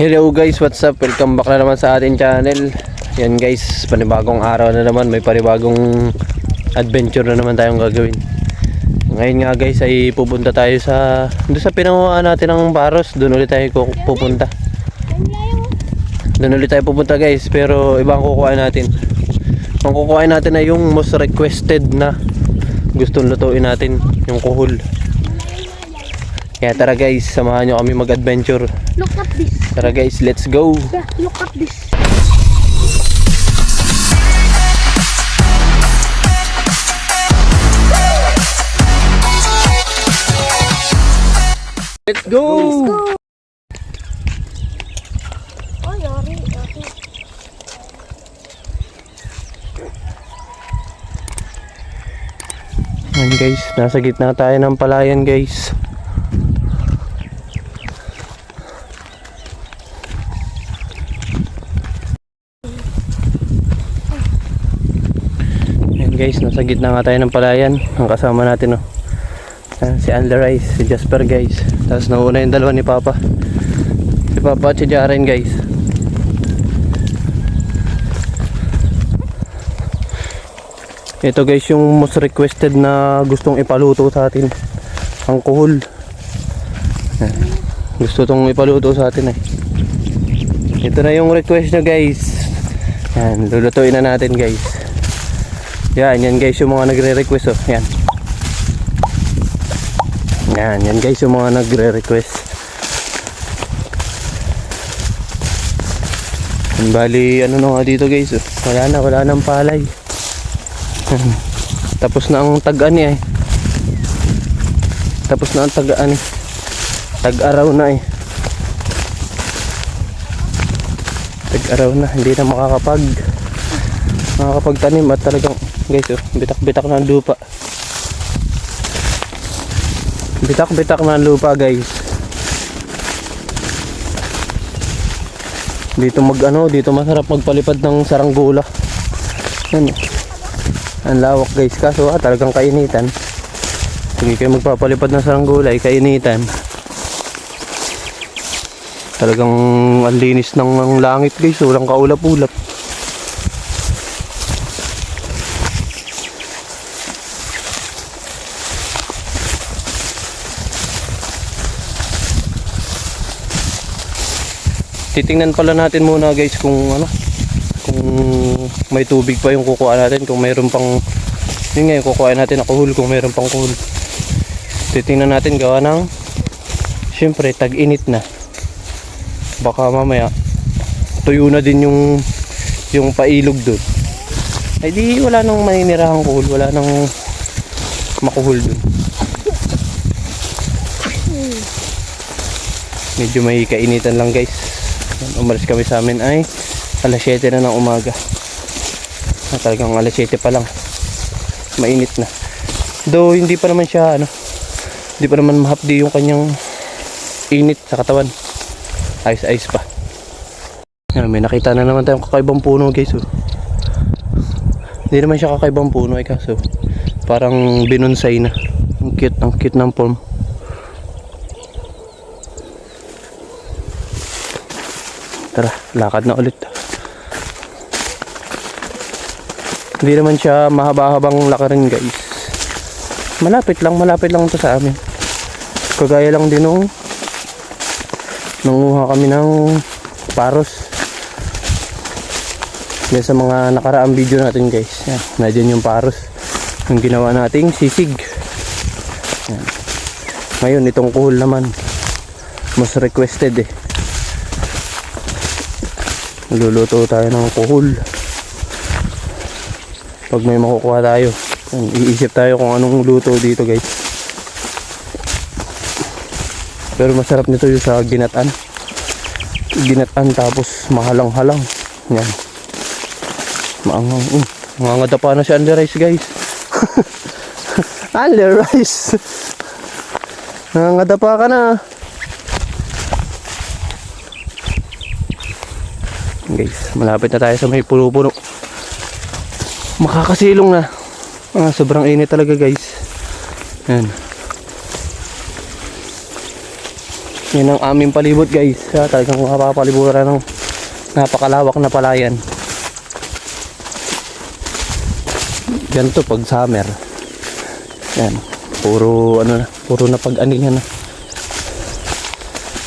Hello guys, what's up? Welcome back na naman sa ating channel. Yan guys, panibagong araw na naman. May panibagong adventure na naman tayong gagawin. Ngayon nga guys ay pupunta tayo sa doon sa pinanguhaan natin ng Baros. Doon ulit tayo pupunta. Doon ulit tayo pupunta guys, pero ibang kukuha natin. Ang kukuha natin ay yung most requested na gustong lutuin natin, yung kuhol. Kaya tara guys, samahan nyo kami mag-adventure. Look at this. Tara guys, let's go! Yeah, look at this. Let's go! Oh, yari, yari. Ayan guys, nasa gitna tayo ng palayan guys. Guys, nasa gitna nga tayo ng palayan. Ang kasama natin oh. Ayan, si Under Eyes, si Jasper guys. Tapos nauna yung dalawa ni Papa. Si Papa at si Jaren guys. Ito guys yung most requested na gustong ipaluto sa atin. Ang kuhol. Gusto tong ipaluto sa atin eh. Ito na yung request nyo guys. Yan, lulutuin na natin guys. Yan, yan guys yung mga nagre-request oh. Yan. Yan, yan guys yung mga nagre-request. Bali, ano na nga dito guys oh. Wala na, wala nang palay. Tapos na ang tag-ani eh. Tapos na ang tag-ani. Tag-araw na eh. Tag-araw na, hindi na makakapag makakapagtanim at talagang guys, oh, bitak-bitak ang lupa. Bitak-bitak ang lupa, guys. Dito mag ano, dito masarap magpalipad ng saranggula. Yan. oh. Ang lawak guys, kaso ah, talagang kainitan. Hindi kayo magpapalipad ng saranggulay, kainitan. Talagang ang linis ng, ng langit guys, walang kaulap-ulap. Titingnan pala natin muna guys kung ano, kung may tubig pa yung kukuha natin kung mayroon pang yun nga yung kukuha natin na kuhul kung mayroon pang kuhul. Titingnan natin gawa ng syempre tag init na. Baka mamaya tuyo na din yung yung pailog doon ay di wala nang maninirahang kuhul wala nang makuhul doon medyo may kainitan lang guys umalis kami sa amin ay alas 7 na ng umaga. Na talagang alas 7 pa lang. Mainit na. Though hindi pa naman siya ano hindi pa naman mahapdi yung kanyang init sa katawan. Ayos ayos pa. Yan, may nakita na naman tayong kakaibang puno guys oh. hindi naman siya kakaibang puno ay kaso parang binunsay na. Ang cute ang cute ng form tara lakad na ulit Hindi naman siya mahaba-habang lakarin guys. Malapit lang, malapit lang to sa amin. Kagaya lang din nung nanguha kami ng paros. Yan sa mga nakaraang video natin guys. Yan, nandiyan yung paros. Yung ginawa nating sisig. Yan. Ngayon, itong kuhol naman. Mas requested eh. Luluto tayo ng kuhol. Pag may makukuha tayo iisip tayo kung anong luto dito guys. Pero masarap nito yung sa ginatan. Ginatan tapos mahalang-halang. Yan. Maangang uh, mangangada pa na si under rice guys. Under rice! Nangangada pa ka na guys malapit na tayo sa may puno-puno makakasilong na ah, sobrang init talaga guys yan Yan ang aming palibot guys. Ah, talagang mapapaliburan ng napakalawak na palayan. Ganito pag summer. Yan. Puro ano na, puro na pag-anihan na.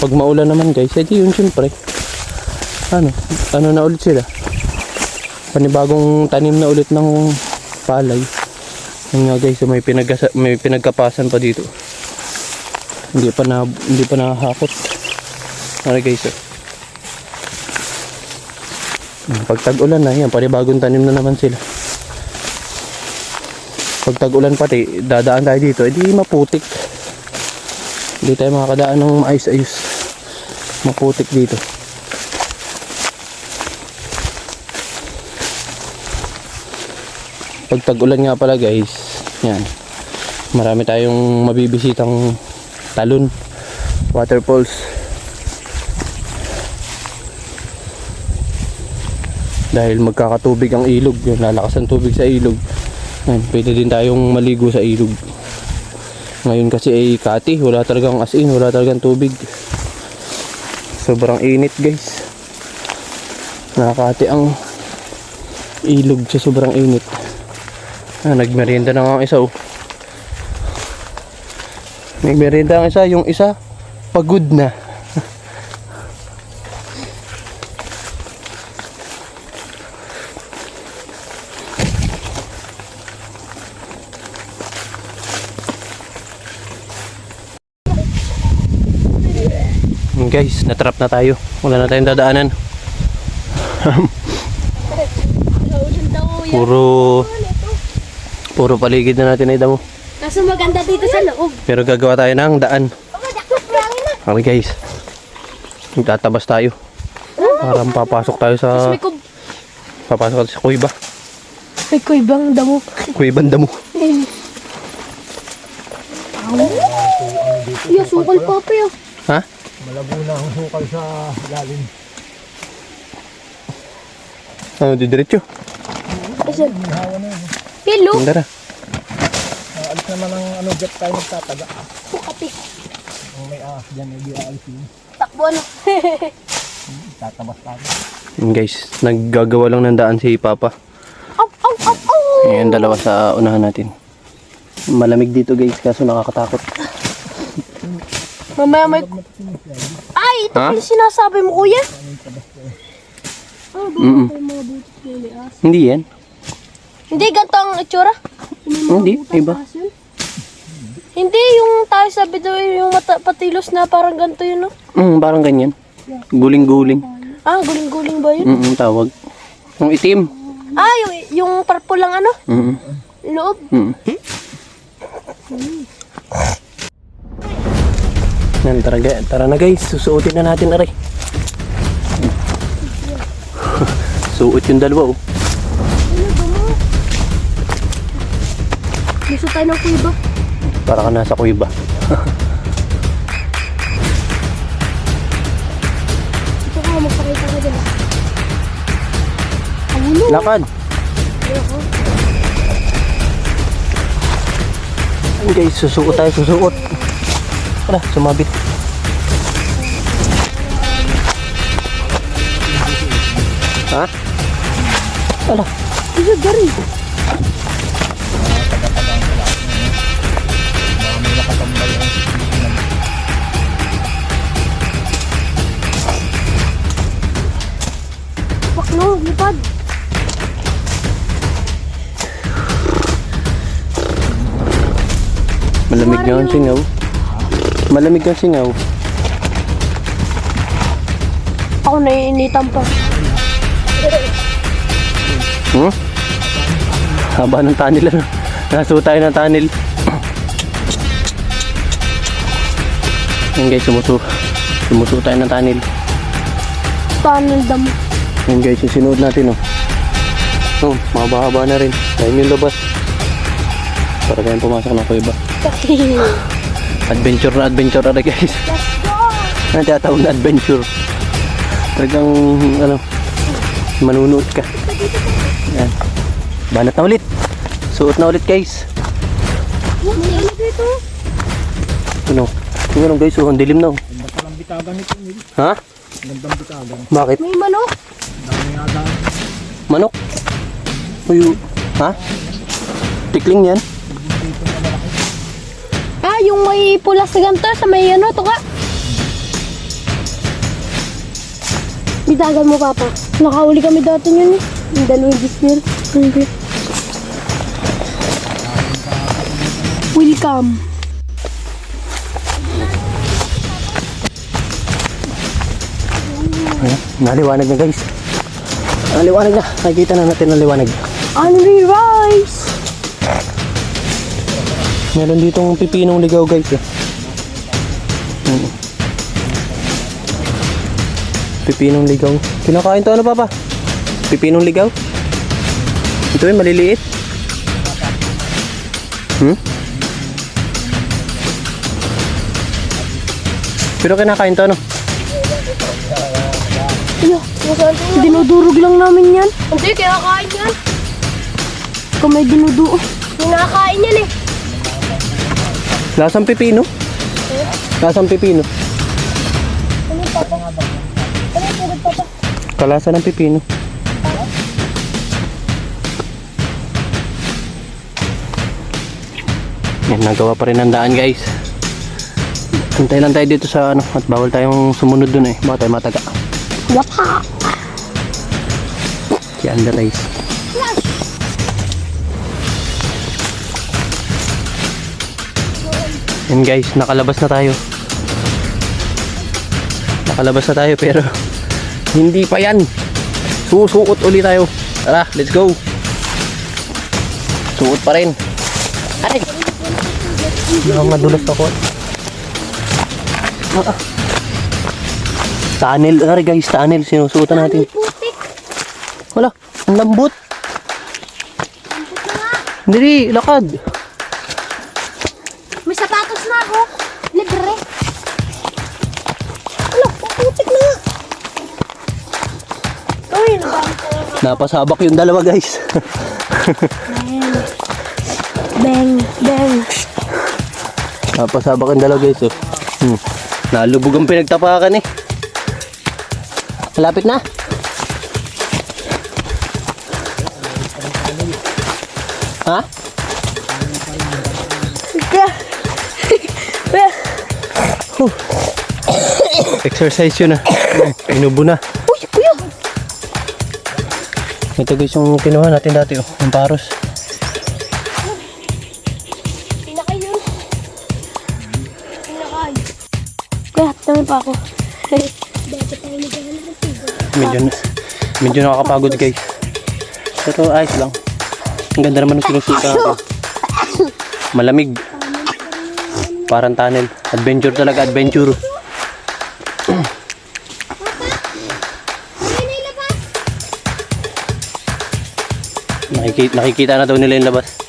Pag maulan naman guys, edi yun syempre. Ano, ano na ulit sila. Panibagong tanim na ulit ng palay. Yan nga guys, may pinagkasa, may pinagkapasan pa dito. Hindi pa na hindi pa nakahakot. Ano guys, oh. Hmm, Pag tag-ulan na, yan, panibagong tanim na naman sila. Pag tag-ulan pati, dadaan tayo dito, edi maputik. Hindi tayo makakadaan ng maayos-ayos. Maputik dito. Pag tag-ulan nga pala guys, yan. Marami tayong mabibisitang talon, waterfalls. Dahil magkakatubig ang ilog, yung lalakas ang tubig sa ilog. Yan, pwede din tayong maligo sa ilog. Ngayon kasi ay kati, wala talagang as in, wala talagang tubig. Sobrang init guys. Nakakati ang ilog sa sobrang init. Ah, nagmerienda na nga ang isa oh. Nagmerienda ang isa, yung isa pagod na. Yun, guys, natrap na tayo. Wala na tayong dadaanan. Puro puro paligid na natin ay damo. Kaso maganda dito sa loob. Pero gagawa tayo ng daan. Okay guys. Magtatabas tayo. Parang papasok tayo sa papasok tayo sa kuiba. May kuibang damo. Kuiban damo. Iya, sukal pa pa yun. Ha? Malabo na ang hukal sa lalim. Ano didiretso? Asan? Hello? Tara. Uh, alis naman ang ano, jet tayo nagtataga. Pukapi. Ang may ahas dyan, hindi aalis yun. Takbo ano? Tatabas tayo. Yun guys, naggagawa lang ng daan si Papa. Au, au, au, au. Ayan, dalawa sa unahan natin. Malamig dito guys, kaso nakakatakot. Mamaya may... Ay, ito Ha? pala sinasabi mo, kuya. Ah, may na lias. Hindi yan. Hindi, ganito ang itsura. Hindi, iba. Hindi, yung tayo sabi daw yung mata, patilos na parang ganito yun, no? Mm, parang ganyan. Guling-guling. Ah, guling-guling ba yun? Mm, tawag. Yung itim. Ah, yung, yung purple lang ano? Mm, Loob. mm. Yan, tara, tara na guys, susuotin na natin aray. Suot yung dalawa oh. Ano ba mo? Gusto tayo ng kuiba. Para ka nasa kuiba. Ito ka, magpakita ka dyan. Ano? Lakad. Ayoko. Yan guys, susuot tayo, susuot. Tara, sumabit. Ha? Ala, Isa gari. Wak no, lipad. malamig nga ang singaw. Malamig ang singaw. Ako naiinitan pa. Hmm? Haba ng tunnel ano? Nasuot tayo ng tunnel. Yan guys, sumuso. Sumuso tayo ng tunnel. Tunnel dam. Yan guys, yung sinuod natin oh. Oh, mahaba-haba na rin. Ayun yung labas. Para tayong pumasok ng kuiba. Adventure na adventure na guys. Let's go! Ano na adventure? Talagang ano, manunood ka. Yan. Banat na ulit. Suot na ulit guys. Ano? Ano? Tingnan guys, oh, ang dilim na oh. Ganda bitagan ito. Mil. Ha? Gandang bitagan. Bakit? May manok. Dami dami. Manok? Uy, ha? Tikling yan? Ah, yung may pulas na ganito sa may ano, tuka. Bitagan mo, Papa. Nakahuli kami dati yun eh. Yung dalawang disney. Hindi. Ayan, naliwanag na guys. Naliwanag na. Nakikita na natin ang liwanag. Only rice. Meron ditong pipinong ligaw guys eh. Mm. Pipinong ligaw. Kinakain to ano papa? Pipinong ligaw? Ito eh, maliliit. Hmm? Pero kinakain to ano? Dinudurog lang namin yan. Hindi, kinakain yan. Kung may dinuduo. Kinakain yan eh. Lasang pipino? Lasang pipino. Ano yung papa? Ano yung papa? Kalasa ng pipino. Yan, nagawa pa rin ang daan guys. Antay lang tayo dito sa ano, at bawal tayong sumunod dun eh. Baka tayo mataga. Wata! Si Race. Yan guys, nakalabas na tayo. Nakalabas na tayo pero hindi pa yan. Susuot uli tayo. Tara, let's go. Suot pa rin. Aray! Ang madulas ako. Ah, ah. Tunnel, aray guys, tunnel. Sinusuotan natin. Putik! Wala, ang lambot. Diri, lakad. May sapatos na ako. Libre. Ano? Putik na. Uy. Napasabak yung dalawa guys. Bang, bang. Napasabak yung dalawa guys. Oh. Hmm. Nalubog ang pinagtapakan eh. Malapit na. Ha? Kaya, Exercise yun ah. Inubo na. uy, kuya. Ito guys yung kinuha natin dati oh. Yung paros. Pinakay yun. Pinakay. Kuya, dami pa ako. Medyo, medyo nakakapagod guys. Pero ayos lang. Ang ganda naman ng sinusuka natin. Malamig. Parang tunnel. Adventure talaga, adventure. Nakikita, nakikita na daw nila yung labas.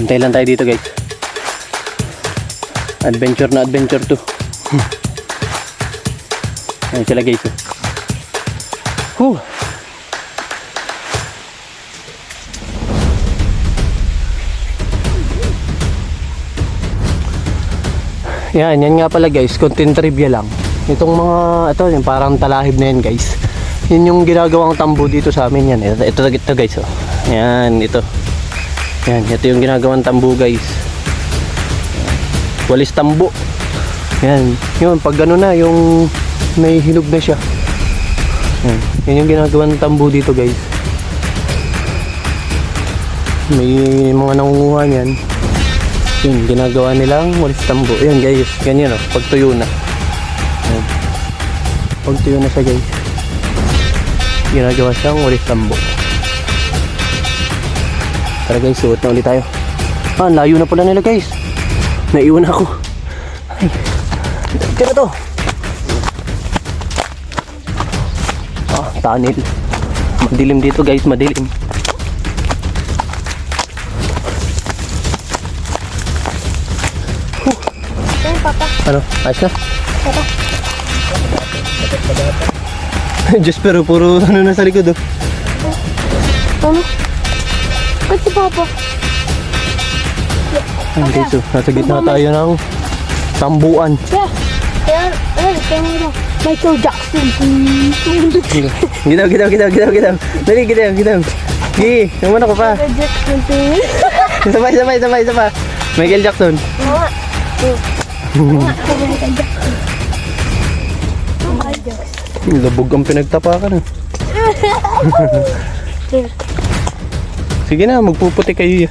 Antay lang tayo dito guys. Adventure na adventure to. Ayan sila guys. Whew. Yan, yan nga pala guys, content trivia lang. Itong mga, ito, yung parang talahib na yan guys. Yun yung ginagawang tambo dito sa amin yan. Ito, ito, ito guys, oh. Yan, ito. Yan, ito yung ginagawang tambo guys. Walis tambo. Yan, yun, pag gano'n na, yung may hinog na siya. Yan, yun yung ginagawang tambo dito guys. May mga nangunguha niyan. Yun, ginagawa nilang walis tambo. Yan guys, ganyan o, pag tuyo na. Yan. Pag tuyo na siya guys. Ginagawa siyang walis tambo. Tara guys, suot na ulit tayo. Ah, layo na pala nila guys. Naiwan ako. Ay, kaya to. Ah, tunnel. Madilim dito guys, madilim. Ano? Ayos na? Diyos pero puro ano na sa likod oh. Ano? Ba't si papa? Ayun guys oh, nasa gitna tayo ng tambuan. Kaya, kaya, Ay, tama Michael Jackson. Gitaw, gitaw, gitaw, gitaw, gitaw. Dali, gitaw, gitaw. Gi, naman ako pa. Michael Jackson. Sabay, sabay, sabay, sabay. Michael Jackson. Oo. Labog ang pinagtapakan. ah. Sige na, magpuputi kayo.